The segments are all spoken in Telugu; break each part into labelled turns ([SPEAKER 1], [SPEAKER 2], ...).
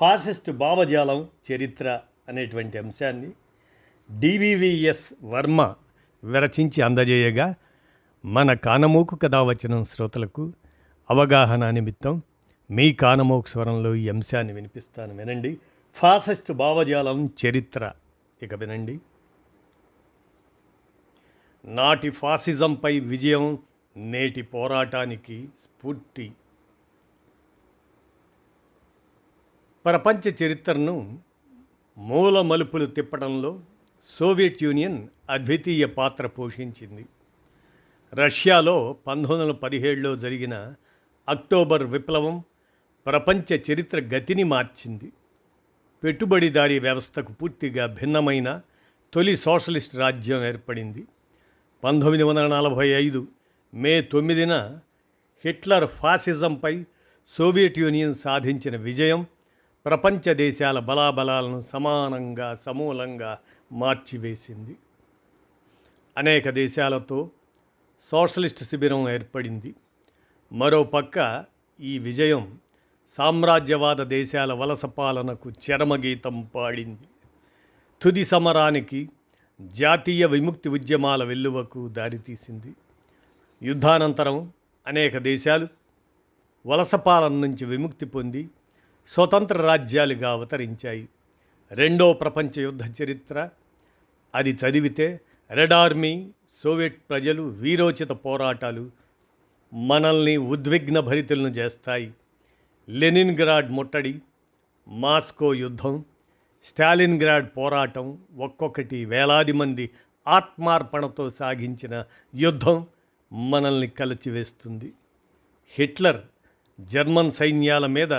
[SPEAKER 1] ఫాసిస్ట్ భావజాలం చరిత్ర అనేటువంటి అంశాన్ని డివివిఎస్ వర్మ విరచించి అందజేయగా మన కానమోకు కథావచనం శ్రోతలకు అవగాహన నిమిత్తం మీ కానమోకు స్వరంలో ఈ అంశాన్ని వినిపిస్తాను వినండి. ఫాసిస్ట్ భావజాలం చరిత్ర. ఇక వినండి. నాటి ఫాసిజంపై విజయం నేటి పోరాటానికి స్ఫూర్తి. ప్రపంచ చరిత్రను మూల మలుపులు తిప్పడంలో సోవియట్ యూనియన్ అద్వితీయ పాత్ర పోషించింది. రష్యాలో పంతొమ్మిది వందల పదిహేడులో జరిగిన అక్టోబర్ విప్లవం ప్రపంచ చరిత్ర గతిని మార్చింది. పెట్టుబడిదారీ వ్యవస్థకు పూర్తిగా భిన్నమైన తొలి సోషలిస్ట్ రాజ్యం ఏర్పడింది. పంతొమ్మిది వందల నలభై ఐదు మే తొమ్మిదిన హిట్లర్ ఫాసిజంపై సోవియట్ యూనియన్ సాధించిన విజయం ప్రపంచ దేశాల బలాబలాలను సమానంగా సమూలంగా మార్చివేసింది. అనేక దేశాలతో సోషలిస్ట్ శిబిరం ఏర్పడింది. మరోపక్క ఈ విజయం సామ్రాజ్యవాద దేశాల వలస పాలనకు చరమగీతం పాడింది. తుది సమరానికి జాతీయ విముక్తి ఉద్యమాల వెల్లువకు దారితీసింది. యుద్ధానంతరం అనేక దేశాలు వలస పాలన నుంచి విముక్తి పొంది స్వతంత్ర రాజ్యాలుగా అవతరించాయి. రెండో ప్రపంచ యుద్ధ చరిత్ర అది చదివితే రెడ్ ఆర్మీ సోవియట్ ప్రజలు వీరోచిత పోరాటాలు మనల్ని ఉద్విగ్న భరితులను చేస్తాయి. లెనిన్గ్రాడ్ ముట్టడి మాస్కో యుద్ధం స్టాలిన్గ్రాడ్ పోరాటం ఒక్కొక్కటి వేలాది మంది ఆత్మార్పణతో సాగించిన యుద్ధం మనల్ని కలిచివేస్తుంది. హిట్లర్ జర్మన్ సైన్యాల మీద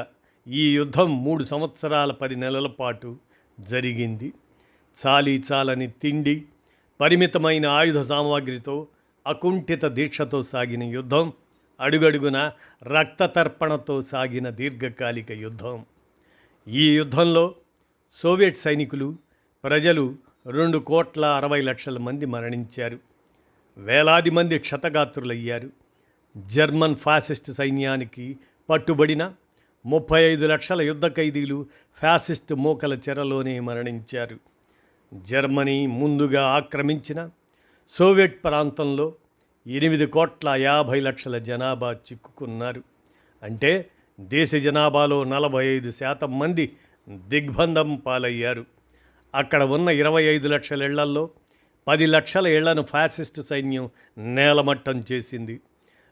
[SPEAKER 1] ఈ యుద్ధం మూడు సంవత్సరాల పది నెలల పాటు జరిగింది. చాలీ చాలని తిండి పరిమితమైన ఆయుధ సామాగ్రితో అకుంఠిత దీక్షతో సాగిన యుద్ధం అడుగడుగున రక్తతర్పణతో సాగిన దీర్ఘకాలిక యుద్ధం. ఈ యుద్ధంలో సోవియట్ సైనికులు ప్రజలు రెండు కోట్ల అరవై లక్షల మంది మరణించారు. వేలాది మంది క్షతగాత్రులయ్యారు. జర్మన్ ఫాసిస్ట్ సైన్యానికి పట్టుబడిన ముప్పై ఐదు లక్షల యుద్ధ ఖైదీలు ఫ్యాసిస్ట్ మూకల చెరలోనే మరణించారు. జర్మనీ ముందుగా ఆక్రమించిన సోవియట్ ప్రాంతంలో ఎనిమిది కోట్ల యాభై లక్షల జనాభా చిక్కుకున్నారు. అంటే దేశ జనాభాలో నలభై ఐదు శాతం మంది దిగ్బంధం పాలయ్యారు. అక్కడ ఉన్న ఇరవై ఐదు లక్షల ఇళ్ళల్లో పది లక్షల ఇళ్ళను ఫ్యాసిస్ట్ సైన్యం నేలమట్టం చేసింది.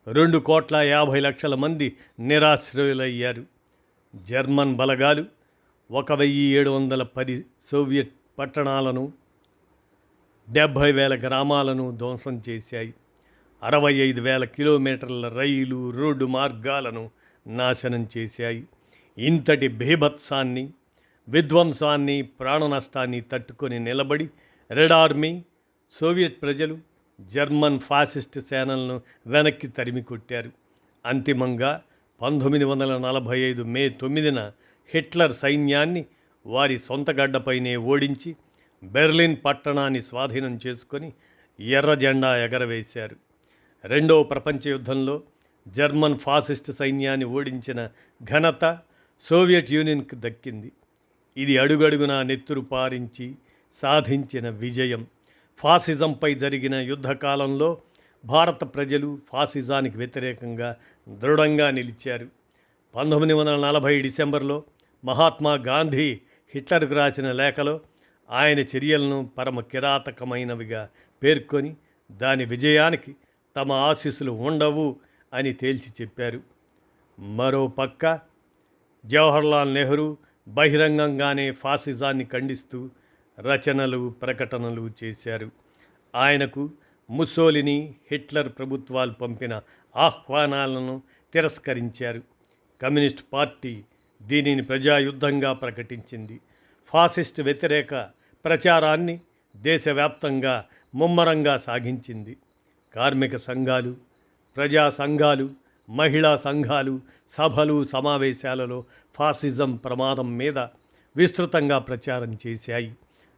[SPEAKER 1] రెండు కోట్ల యాభై లక్షల మంది నిరాశ్రయులయ్యారు. జర్మన్ బలగాలు ఒక వెయ్యి ఏడు వందల పది సోవియట్ పట్టణాలను డెబ్భై వేల గ్రామాలను ధ్వంసం చేశాయి. అరవై ఐదు వేల కిలోమీటర్ల రైలు రోడ్డు మార్గాలను నాశనం చేశాయి. ఇంతటి భీభత్సాన్ని విధ్వంసాన్ని ప్రాణ నష్టాన్ని తట్టుకొని నిలబడి రెడ్ ఆర్మీ సోవియట్ ప్రజలు జర్మన్ ఫాసిస్ట్ సేనలను వెనక్కి తరిమి కొట్టారు అంతిమంగా పంతొమ్మిది వందల నలభై ఐదు మే తొమ్మిదిన హిట్లర్ సైన్యాన్ని వారి సొంత గడ్డపైనే ఓడించి బెర్లిన్ పట్టణాన్ని స్వాధీనం చేసుకొని ఎర్ర జెండా ఎగరవేశారు. రెండవ ప్రపంచ యుద్ధంలో జర్మన్ ఫాసిస్ట్ సైన్యాన్ని ఓడించిన ఘనత సోవియట్ యూనియన్కు దక్కింది. ఇది అడుగడుగున నెత్తురు పారించి సాధించిన విజయం. ఫాసిజంపై జరిగిన యుద్ధకాలంలో భారత ప్రజలు ఫాసిజానికి వ్యతిరేకంగా దృఢంగా నిలిచారు. పంతొమ్మిది వందల నలభై డిసెంబర్లో మహాత్మా గాంధీ హిట్లర్కు రాసిన లేఖలో ఆయన చర్యలను పరమ కిరాతకమైనవిగా పేర్కొని దాని విజయానికి తమ ఆశీస్సులు ఉండవు అని తేల్చి చెప్పారు. మరో పక్క జవహర్లాల్ నెహ్రూ బహిరంగంగానే ఫాసిజాన్ని ఖండిస్తూ రచనలు ప్రకటనలు చేశారు. ఆయనకు ముస్సోలిని హిట్లర్ ప్రభుత్వాలు పంపిన ఆహ్వానాలను తిరస్కరించారు. కమ్యూనిస్ట్ పార్టీ దీనిని ప్రజాయుద్ధంగా ప్రకటించింది. ఫాసిస్ట్ వ్యతిరేక ప్రచారాన్ని దేశవ్యాప్తంగా ముమ్మరంగా సాగించింది. కార్మిక సంఘాలు ప్రజా సంఘాలు మహిళా సంఘాలు సభలు సమావేశాలలో ఫాసిజం ప్రమాదం మీద విస్తృతంగా ప్రచారం చేశాయి.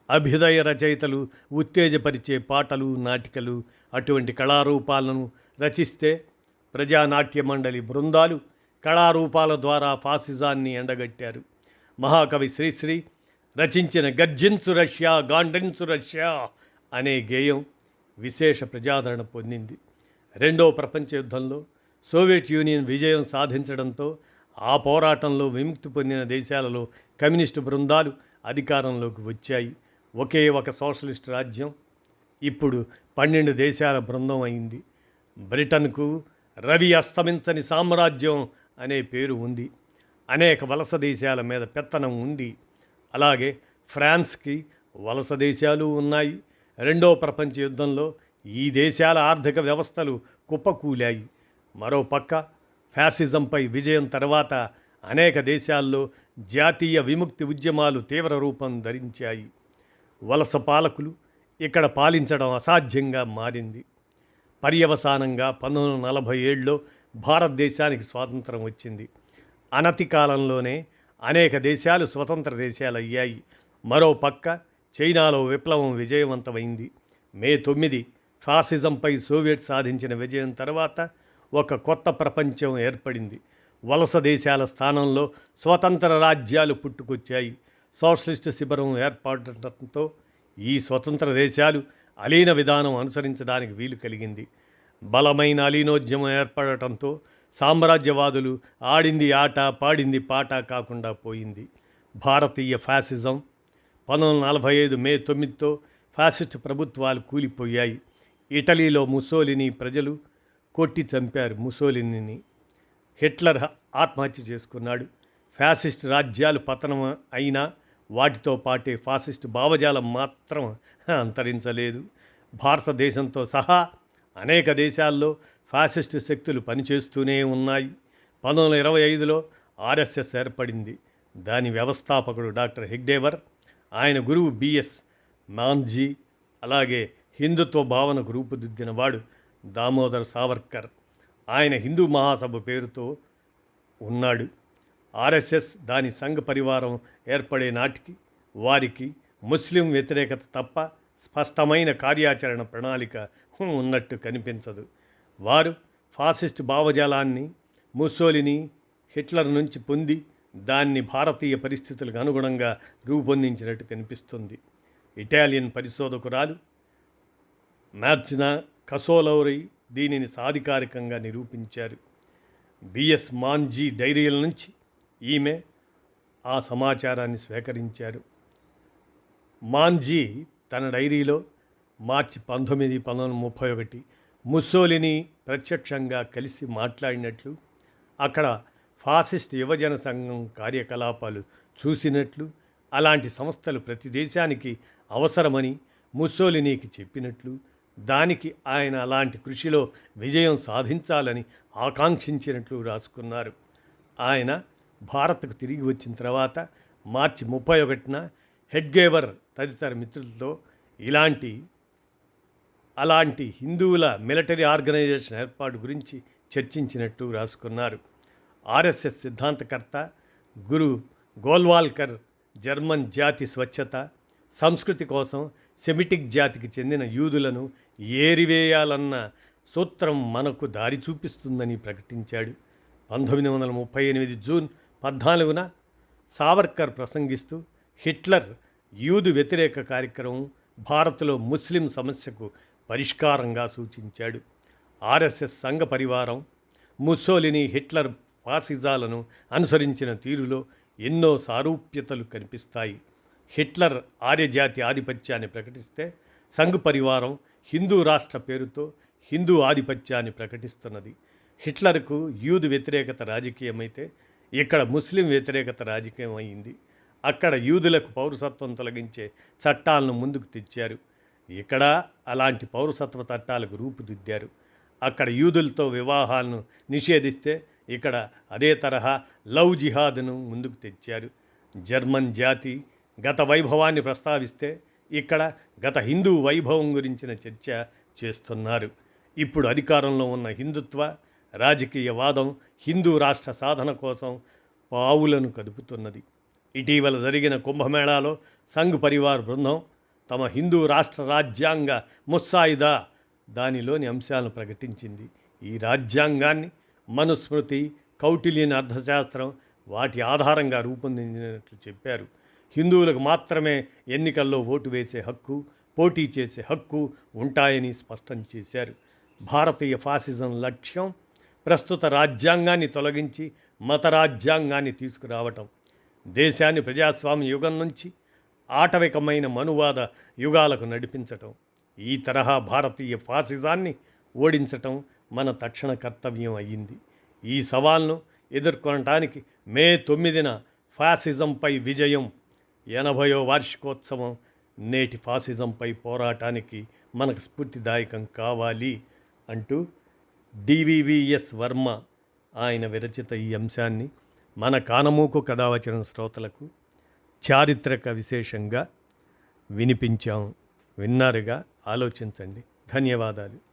[SPEAKER 1] అభ్యుదయ రచయితలు ఉత్తేజపరిచే పాటలు నాటికలు అటువంటి కళారూపాలను రచిస్తే ప్రజానాట్య మండలి బృందాలు కళారూపాల ద్వారా ఫాసిజాన్ని ఎండగట్టారు. మహాకవి శ్రీశ్రీ రచించిన గర్జిన్సు రష్యా గాండెన్సు రష్యా అనే గేయం విశేష ప్రజాదరణ పొందింది. రెండో ప్రపంచ యుద్ధంలో సోవియట్ యూనియన్ విజయం సాధించడంతో ఆ పోరాటంలో విముక్తి పొందిన దేశాలలో కమ్యూనిస్టు బృందాలు అధికారంలోకి వచ్చాయి. ఒకే ఒక సోషలిస్ట్ రాజ్యం ఇప్పుడు పన్నెండు దేశాల బృందం అయింది. బ్రిటన్కు రవి అస్తమించని సామ్రాజ్యం అనే పేరు ఉంది. అనేక వలస దేశాల మీద పెత్తనం ఉంది. అలాగే ఫ్రాన్స్కి వలస దేశాలు ఉన్నాయి. రెండో ప్రపంచ యుద్ధంలో ఈ దేశాల ఆర్థిక వ్యవస్థలు కుప్పకూలాయి. మరో పక్క ఫ్యాసిజంపై విజయం తర్వాత అనేక దేశాల్లో జాతీయ విముక్తి ఉద్యమాలు తీవ్ర రూపం ధరించాయి. వలస పాలకులు ఇక్కడ పాలించడం అసాధ్యంగా మారింది. పర్యవసానంగా పంతొమ్మిది వందల నలభై ఏడులో భారతదేశానికి స్వాతంత్రం వచ్చింది. అనతి కాలంలోనే అనేక దేశాలు స్వతంత్ర దేశాలు అయ్యాయి. మరో పక్క చైనాలో విప్లవం విజయవంతమైంది. మే తొమ్మిది ఫాసిజంపై సోవియట్ సాధించిన విజయం తర్వాత ఒక కొత్త ప్రపంచం ఏర్పడింది. వలస దేశాల స్థానంలో స్వతంత్ర రాజ్యాలు పుట్టుకొచ్చాయి. సోషలిస్ట్ శిబిరం ఏర్పడటంతో ఈ స్వతంత్ర దేశాలు అలీన విధానం అనుసరించడానికి వీలు కలిగింది. బలమైన అలీనోద్యమం ఏర్పడటంతో సామ్రాజ్యవాదులు ఆడింది ఆట పాడింది పాట కాకుండా పోయింది. భారతీయ ఫ్యాసిజం పంతొమ్మిది వందల నలభై ఐదు మే తొమ్మిదితో ఫ్యాసిస్ట్ ప్రభుత్వాలు కూలిపోయాయి. ఇటలీలో ముసోలిని ప్రజలు కొట్టి చంపారు ముసోలిని హిట్లర్ ఆత్మహత్య చేసుకున్నాడు. ఫ్యాసిస్ట్ రాజ్యాలు పతనం అయినా వాటితో పాటే ఫాసిస్ట్ భావజాలం మాత్రం అంతరించలేదు. భారతదేశంతో సహా అనేక దేశాల్లో ఫాసిస్టు శక్తులు పనిచేస్తూనే ఉన్నాయి. పంతొమ్మిది వందల ఇరవై ఐదులో ఆర్ఎస్ఎస్ ఏర్పడింది. దాని వ్యవస్థాపకుడు డాక్టర్ హెగ్డేవర్ ఆయన గురువు బిఎస్ మాంజీ అలాగే హిందుత్వ భావనకు రూపుదిద్దినవాడు దామోదర్ సావర్కర్. ఆయన హిందూ మహాసభ పేరుతో ఉన్నాడు. ఆర్ఎస్ఎస్ దాని సంఘ పరివారం ఏర్పడే నాటికి వారికి ముస్లిం వ్యతిరేకత తప్ప స్పష్టమైన కార్యాచరణ ప్రణాళిక ఉన్నట్టు కనిపించదు. వారు ఫాసిస్ట్ భావజాలాన్ని ముస్సోలిని హిట్లర్ నుంచి పొంది దాన్ని భారతీయ పరిస్థితులకు అనుగుణంగా రూపొందించినట్టు కనిపిస్తుంది. ఇటాలియన్ పరిశోధకురాలు మ్యాథ్జినా కసోలౌరి దీనిని సాధికారికంగా నిరూపించారు. బిఎస్ మాన్జీ డైరీల నుంచి ఈమె ఆ సమాచారాన్ని స్వీకరించారు. మాన్జీ తన డైరీలో మార్చి పంతొమ్మిది పంతొమ్మిది ముప్పై ఒకటి ముస్సోలిని ప్రత్యక్షంగా కలిసి మాట్లాడినట్లు అక్కడ ఫాసిస్ట్ యువజన సంఘం కార్యకలాపాలు చూసినట్లు అలాంటి సంస్థలు ప్రతి దేశానికి అవసరమని ముస్సోలినీకి చెప్పినట్లు దానికి ఆయన అలాంటి కృషిలో విజయం సాధించాలని ఆకాంక్షించినట్లు రాసుకున్నారు. ఆయన భారత్కు తిరిగి వచ్చిన తర్వాత మార్చి ముప్పై ఒకటిన హెడ్గేవర్ తదితర మిత్రులతో ఇలాంటి అలాంటి హిందువుల మిలిటరీ ఆర్గనైజేషన్ ఏర్పాటు గురించి చర్చించినట్టు రాసుకున్నారు. ఆర్ఎస్ఎస్ సిద్ధాంతకర్త గురు గోల్వాల్కర్ జర్మన్ జాతి స్వచ్ఛత సంస్కృతి కోసం సెమిటిక్ జాతికి చెందిన యూదులను ఏరివేయాలన్న సూత్రం మనకు దారి చూపిస్తుందని ప్రకటించాడు. పంతొమ్మిది వందల ముప్పై ఎనిమిది జూన్ పద్నాలుగున సావర్కర్ ప్రసంగిస్తూ హిట్లర్ యూదు వ్యతిరేక కార్యక్రమం భారత్లో ముస్లిం సమస్యకు పరిష్కారంగా సూచించాడు. ఆర్ఎస్ఎస్ సంఘ పరివారం ముస్సోలిని హిట్లర్ ఫాసిజాలను అనుసరించిన తీరులో ఎన్నో సారూప్యతలు కనిపిస్తాయి. హిట్లర్ ఆర్యజాతి ఆధిపత్యాన్ని ప్రకటిస్తే సంఘ్ పరివారం హిందూ రాష్ట్ర పేరుతో హిందూ ఆధిపత్యాన్ని ప్రకటిస్తున్నది. హిట్లర్కు యూదు వ్యతిరేకత రాజకీయమైతే ఇక్కడ ముస్లిం వ్యతిరేకత రాజకీయం అయింది. అక్కడ యూదులకు పౌరసత్వం తొలగించే చట్టాలను ముందుకు తెచ్చారు. ఇక్కడ అలాంటి పౌరసత్వ చట్టాలకు రూపుదిద్దారు. అక్కడ యూదులతో వివాహాలను నిషేధిస్తే ఇక్కడ అదే తరహా లవ్ జిహాద్ను ముందుకు తెచ్చారు. జర్మన్ జాతి గత వైభవాన్ని ప్రస్తావిస్తే ఇక్కడ గత హిందూ వైభవం గురించిన చర్చ చేస్తున్నారు. ఇప్పుడు అధికారంలో ఉన్న హిందుత్వ రాజకీయవాదం హిందూ రాష్ట్ర సాధన కోసం పావులను కదుపుతున్నది. ఇటీవల జరిగిన కుంభమేళాలో సంఘ్ పరివార్ బృందం తమ హిందూ రాష్ట్ర రాజ్యాంగ ముత్సాయిదా దానిలోని అంశాలను ప్రకటించింది. ఈ రాజ్యాంగాన్ని మనుస్మృతి కౌటిల్యని అర్థశాస్త్రం వాటి ఆధారంగా రూపొందించినట్లు చెప్పారు. హిందువులకు మాత్రమే ఎన్నికల్లో ఓటు వేసే హక్కు పోటీ చేసే హక్కు ఉంటాయని స్పష్టం చేశారు. భారతీయ ఫాసిజం లక్ష్యం ప్రస్తుత రాజ్యాంగాన్ని తొలగించి మత రాజ్యాంగాన్ని తీసుకురావటం. దేశాన్ని ప్రజాస్వామ్య యుగం నుంచి ఆటవికమైన మనువాద యుగాలకు నడిపించటం. ఈ తరహా భారతీయ ఫాసిజాన్ని ఓడించటం మన తక్షణ కర్తవ్యం అయ్యింది. ఈ సవాల్ను ఎదుర్కొనటానికి మే తొమ్మిదిన ఫాసిజంపై విజయం ఎనభయో వార్షికోత్సవం నేటి ఫాసిజంపై పోరాటానికి మనకు స్ఫూర్తిదాయకం కావాలి అంటూ డివివిఎస్ వర్మ ఆయన విరచిత ఈ అంశాన్ని మన కానమూకు కథావచన శ్రోతలకు చారిత్రక విశేషంగా వినిపించాం. విన్నారుగా ఆలోచించండి. ధన్యవాదాలు.